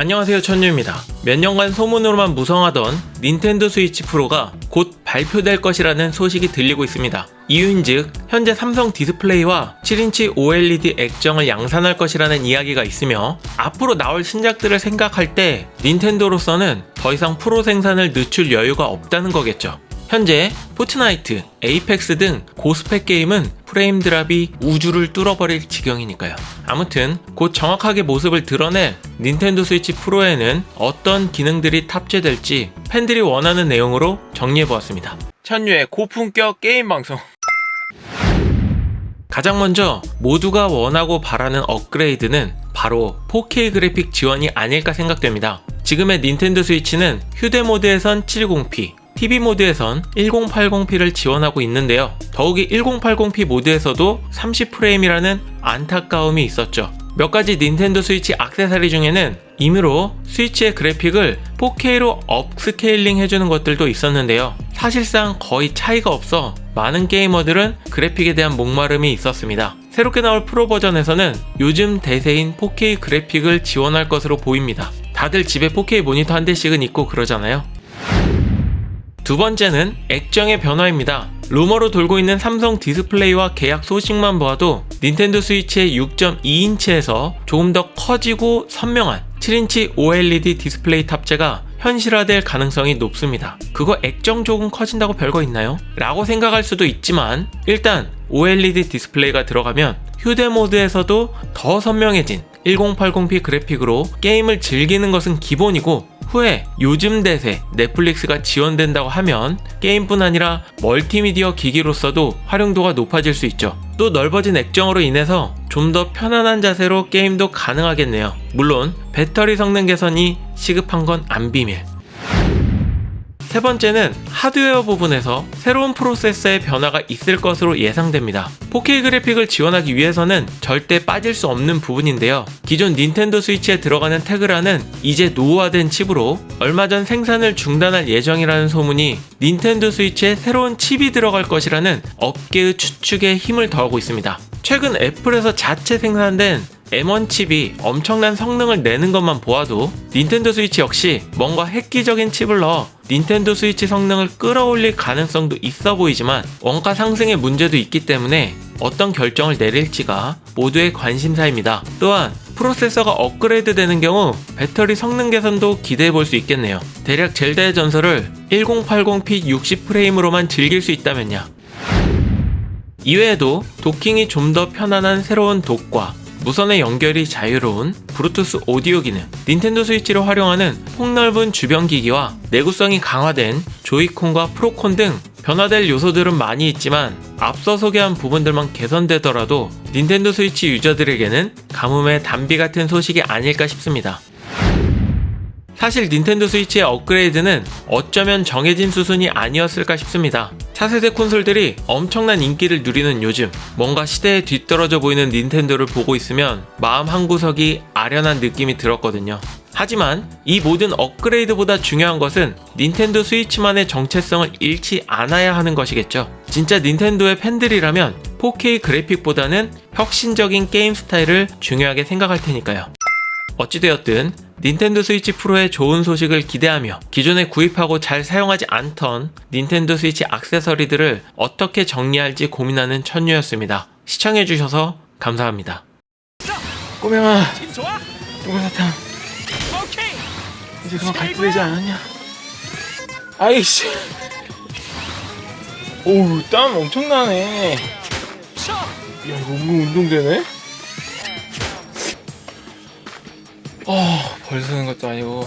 안녕하세요 천유입니다. 몇 년간 소문으로만 무성하던 닌텐도 스위치 프로가 곧 발표될 것이라는 소식이 들리고 있습니다. 이유인즉 현재 삼성 디스플레이와 7인치 OLED 액정을 양산할 것이라는 이야기가 있으며 앞으로 나올 신작들을 생각할 때 닌텐도로서는 더 이상 프로 생산을 늦출 여유가 없다는 거겠죠. 현재 포트나이트, 에이펙스 등 고스펙 게임은 프레임 드랍이 우주를 뚫어버릴 지경이니까요. 아무튼 곧 정확하게 모습을 드러낼 닌텐도 스위치 프로에는 어떤 기능들이 탑재될지 팬들이 원하는 내용으로 정리해보았습니다. 천유의 고품격 게임 방송. 가장 먼저 모두가 원하고 바라는 업그레이드는 바로 4K 그래픽 지원이 아닐까 생각됩니다. 지금의 닌텐도 스위치는 휴대 모드에선 720p, TV 모드에선 1080p를 지원하고 있는데요. 더욱이 1080p 모드에서도 30프레임이라는 안타까움이 있었죠. 몇 가지 닌텐도 스위치 액세서리 중에는 임의로 스위치의 그래픽을 4K로 업스케일링 해주는 것들도 있었는데요. 사실상 거의 차이가 없어 많은 게이머들은 그래픽에 대한 목마름이 있었습니다. 새롭게 나올 프로 버전에서는 요즘 대세인 4K 그래픽을 지원할 것으로 보입니다. 다들 집에 4K 모니터 한 대씩은 있고 그러잖아요. 두 번째는 액정의 변화입니다. 루머로 돌고 있는 삼성 디스플레이와 계약 소식만 보아도 닌텐도 스위치의 6.2인치에서 조금 더 커지고 선명한 7인치 OLED 디스플레이 탑재가 현실화될 가능성이 높습니다. 그거 액정 조금 커진다고 별거 있나요? 라고 생각할 수도 있지만 일단 OLED 디스플레이가 들어가면 휴대 모드에서도 더 선명해진 1080p 그래픽으로 게임을 즐기는 것은 기본이고 후에 요즘 대세 넷플릭스가 지원된다고 하면 게임뿐 아니라 멀티미디어 기기로서도 활용도가 높아질 수 있죠. 또 넓어진 액정으로 인해서 좀 더 편안한 자세로 게임도 가능하겠네요. 물론 배터리 성능 개선이 시급한 건 안 비밀. 세 번째는 하드웨어 부분에서 새로운 프로세서의 변화가 있을 것으로 예상됩니다. 4K 그래픽을 지원하기 위해서는 절대 빠질 수 없는 부분인데요. 기존 닌텐도 스위치에 들어가는 테그라는 이제 노후화된 칩으로 얼마 전 생산을 중단할 예정이라는 소문이 닌텐도 스위치에 새로운 칩이 들어갈 것이라는 업계의 추측에 힘을 더하고 있습니다. 최근 애플에서 자체 생산된 M1 칩이 엄청난 성능을 내는 것만 보아도 닌텐도 스위치 역시 뭔가 획기적인 칩을 넣어 닌텐도 스위치 성능을 끌어올릴 가능성도 있어 보이지만 원가 상승의 문제도 있기 때문에 어떤 결정을 내릴지가 모두의 관심사입니다. 또한 프로세서가 업그레이드 되는 경우 배터리 성능 개선도 기대해 볼 수 있겠네요. 대략 젤다의 전설을 1080p 60프레임으로만 즐길 수 있다면야. 이외에도 도킹이 좀 더 편안한 새로운 독과 무선의 연결이 자유로운 브루투스 오디오 기능, 닌텐도 스위치를 활용하는 폭넓은 주변 기기와 내구성이 강화된 조이콘과 프로콘 등 변화될 요소들은 많이 있지만 앞서 소개한 부분들만 개선되더라도 닌텐도 스위치 유저들에게는 가뭄의 단비 같은 소식이 아닐까 싶습니다. 사실 닌텐도 스위치의 업그레이드는 어쩌면 정해진 수순이 아니었을까 싶습니다. 차세대 콘솔들이 엄청난 인기를 누리는 요즘 뭔가 시대에 뒤떨어져 보이는 닌텐도를 보고 있으면 마음 한구석이 아련한 느낌이 들었거든요. 하지만 이 모든 업그레이드보다 중요한 것은 닌텐도 스위치만의 정체성을 잃지 않아야 하는 것이겠죠. 진짜 닌텐도의 팬들이라면 4K 그래픽보다는 혁신적인 게임 스타일을 중요하게 생각할 테니까요. 어찌되었든 닌텐도 스위치 프로의 좋은 소식을 기대하며 기존에 구입하고 잘 사용하지 않던 닌텐도 스위치 액세서리들을 어떻게 정리할지 고민하는 천유였습니다. 시청해주셔서 감사합니다. 똥사탕 오케이. 이제 그만 갈때 되지 않았냐? 아이씨. 오우 땀 엄청 나네. 쳐. 야 이거 운동되네? 아 벌써 는 것도 아니고